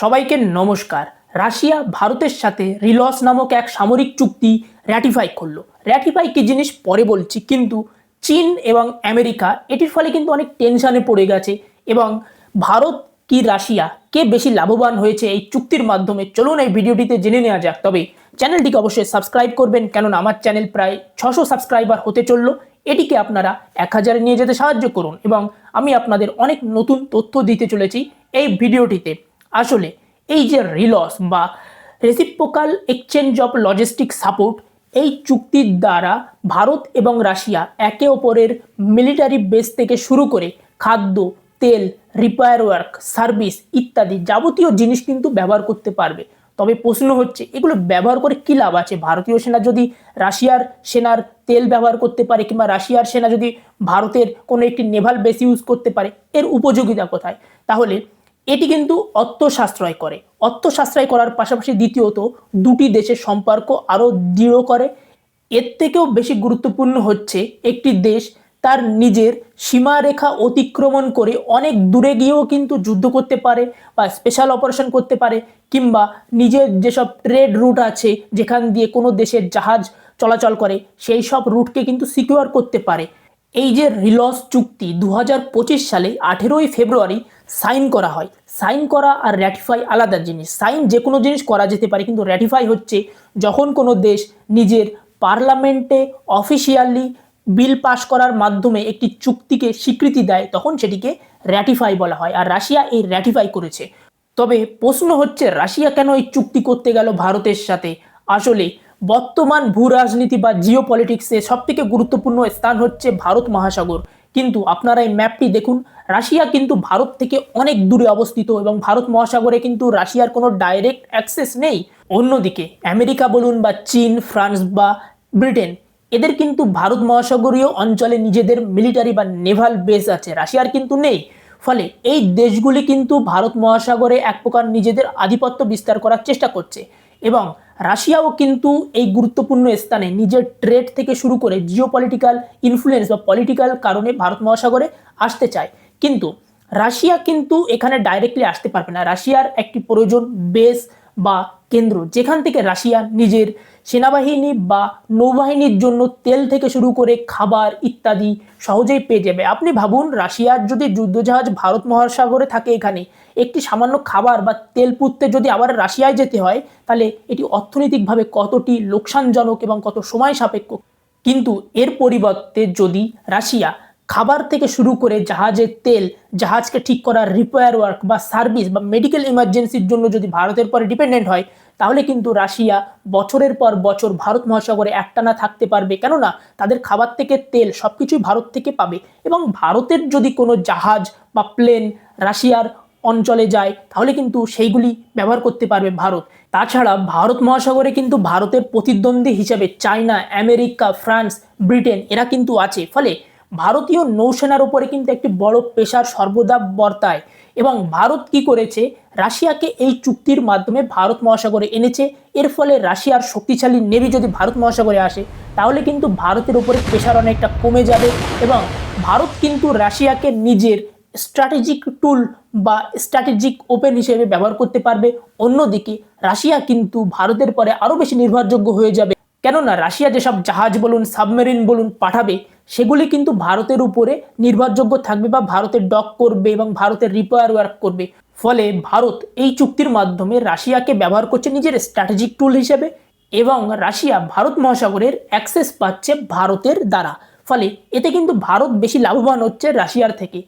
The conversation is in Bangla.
সবাইকে নমস্কার। রাশিয়া ভারতের সাথে রিলস নামক এক সামরিক চুক্তি র্যাটিফাই করল। র্যাটিফাই কি জিনিস পরে বলছি, কিন্তু চীন এবং আমেরিকা এটির ফলে কিন্তু অনেক টেনশনে পড়ে গেছে এবং ভারত কি রাশিয়া কে বেশি লাভবান হয়েছে এই চুক্তির মাধ্যমে? চলুন এই ভিডিওটিতে জেনে নেওয়া যাক। তবে চ্যানেলটিকে অবশ্যই সাবস্ক্রাইব করবেন, কেননা আমার চ্যানেল প্রায় ছশো সাবস্ক্রাইবার হতে চলল। এটিকে আপনারা এক হাজারে নিয়ে যেতে সাহায্য করুন এবং আমি আপনাদের অনেক নতুন তথ্য দিতে চলেছি এই ভিডিওটিতে। আসলে এই যে রিলস বা reciprocal exchange of logistic support এই চুক্তির দ্বারা ভারত এবং রাশিয়া একে অপরের মিলিটারি বেস থেকে শুরু করে খাদ্য, তেল রিপেয়ার ওয়ার্ক সার্ভিস ইত্যাদি যাবতীয় জিনিস কিন্তু ব্যবহার করতে পারবে। তবে প্রশ্ন হচ্ছে, এগুলো ব্যবহার করে কী লাভ আছে? ভারতীয় সেনা যদি রাশিয়ার সেনার তেল ব্যবহার করতে পারে কিংবা রাশিয়ার সেনা যদি ভারতের কোনো একটি নেভাল বেস ইউজ করতে পারে, এর উপযোগিতা কোথায়? তাহলে এটি কিন্তু অর্থ সাশ্রয় করে। অর্থ সাশ্রয় করার পাশাপাশি দ্বিতীয়ত, দুটি দেশের সম্পর্ক আরও দৃঢ় করে। এর থেকেও বেশি গুরুত্বপূর্ণ হচ্ছে একটি দেশ তার নিজের সীমারেখা অতিক্রমণ করে অনেক দূরে গিয়েও কিন্তু যুদ্ধ করতে পারে বা স্পেশাল অপারেশন করতে পারে কিংবা নিজের যেসব ট্রেড রুট আছে যেখান দিয়ে কোনো দেশের জাহাজ চলাচল করে, সেই সব রুটকে কিন্তু সিকিউর করতে পারে। এই যে রিলস চুক্তি দু হাজার পঁচিশ সালে আঠেরোই ফেব্রুয়ারি সাইন করা হয়। সাইন করা আর র্যাটিফাই আলাদা জিনিস। সাইন যে কোনো জিনিস করা যেতে পারে, কিন্তু র্যাটিফাই হচ্ছে যখন কোনো দেশ নিজের পার্লামেন্টে অফিসিয়ালি বিল পাস করার মাধ্যমে একটি চুক্তিকে স্বীকৃতি দেয়, তখন সেটিকে র্যাটিফাই বলা হয় আর রাশিয়া এই র্যাটিফাই করেছে। তবে প্রশ্ন হচ্ছে, রাশিয়া কেন এই চুক্তি করতে গেল ভারতের সাথে? আসলে বর্তমান ভূ রাজনীতি বা জিও পলিটিক্সে সব থেকে গুরুত্বপূর্ণ স্থান হচ্ছে ভারত মহাসাগর। কিন্তু আপনারা এই ম্যাপটি দেখুন, রাশিয়া কিন্তু ভারত থেকে অনেক দূরে অবস্থিত এবং ভারত মহাসাগরে কিন্তু রাশিয়ার কোনো ডাইরেক্ট অ্যাক্সেস নেই। অন্যদিকে, আমেরিকা বলুন বা চীন, ফ্রান্স বা ব্রিটেন, এদের কিন্তু ভারত মহাসাগরীয় অঞ্চলে নিজেদের মিলিটারি বা নেভাল বেস আছে, রাশিয়ার কিন্তু নেই। ফলে এই দেশগুলি কিন্তু ভারত মহাসাগরে এক প্রকার নিজেদের আধিপত্য বিস্তার করার চেষ্টা করছে। এবং রাশিয়াও কিন্তু এই গুরুত্বপূর্ণ স্থানে নিজের ট্রেড থেকে শুরু করে জিও পলিটিক্যাল ইনফ্লুয়েন্স বা পলিটিক্যাল কারণে ভারত মহাসাগরে আসতে চায়। কিন্তু রাশিয়া কিন্তু এখানে ডাইরেক্টলি আসতে পারবে না। রাশিয়ার একটি প্রয়োজন বেস বা কেন্দ্র, যেখান থেকে রাশিয়া নিজের সেনাবাহিনী বা নৌবাহিনীর জন্য তেল থেকে শুরু করে খাবার ইত্যাদি সহজেই পেয়ে যাবে। আপনি ভাবুন, রাশিয়ার যদি যুদ্ধজাহাজ ভারত মহাসাগরে থাকে এখানে, একটি সামান্য খাবার বা তেল পুঁততে যদি আবার রাশিয়ায় যেতে হয়, তাহলে এটি অর্থনৈতিকভাবে কতটি লোকসানজনক এবং কত সময় সাপেক্ষ? কিন্তু এর পরিবর্তে যদি রাশিয়া খাবার থেকে শুরু করে জাহাজের তেল, জাহাজকে ঠিক করার রিপেয়ার ওয়ার্ক বা সার্ভিস বা মেডিকেল ইমার্জেন্সির জন্য যদি ভারতের পরে ডিপেন্ডেন্ট হয়, তাহলে কিন্তু রাশিয়া বছরের পর বছর ভারত মহাসাগরে একটানা থাকতে পারবে। কেননা, তাদের খাবার থেকে তেল সব কিছুই ভারত থেকে পাবে এবং ভারতের যদি কোনো জাহাজ বা প্লেন রাশিয়ার অঞ্চলে যায়, তাহলে কিন্তু সেইগুলি ব্যবহার করতে পারবে ভারত। তাছাড়া ভারত মহাসাগরে কিন্তু ভারতের প্রতিদ্বন্দ্বী হিসাবে চায়না, আমেরিকা, ফ্রান্স, ব্রিটেন এরা কিন্তু আছে। ফলে ভারতীয় নৌসেনার উপরে কিন্তু একটি বড় পেশার সর্বদা বর্তায় এবং ভারত কি করেছে? রাশিয়াকে এই চুক্তির মাধ্যমে ভারত মহাসাগরে এনেছে। এর ফলে রাশিয়ার শক্তিশালী নেভি যদি ভারত মহাসাগরে আসে, তাহলে কিন্তু ভারতের উপরে প্রেশার অনেকটা কমে যাবে এবং ভারত কিন্তু রাশিয়াকে নিজের স্ট্র্যাটেজিক টুল বা স্ট্র্যাটেজিক ওপেন হিসেবে ব্যবহার করতে পারবে। অন্যদিকে রাশিয়া কিন্তু ভারতের পরে আরও বেশি নির্ভরযোগ্য হয়ে যাবে। কেননা রাশিয়া যেসব জাহাজ বলুন, সাবমেরিন বলুন পাঠাবে সেগুলি কিন্তু ভারতের উপরে নির্ভরযোগ্য থাকবে বা ভারতের ডক করবে এবং ভারতের রিপেয়ার ওয়ার্ক করবে। ফলে ভারত এই চুক্তির মাধ্যমে রাশিয়াকে ব্যবহার করছে নিজের স্ট্র্যাটেজিক টুল হিসেবে এবং রাশিয়া ভারত মহাসাগরের অ্যাক্সেস পাচ্ছে ভারতের দ্বারা। ফলে এতে কিন্তু ভারত বেশি লাভবান হচ্ছে রাশিয়ার থেকে।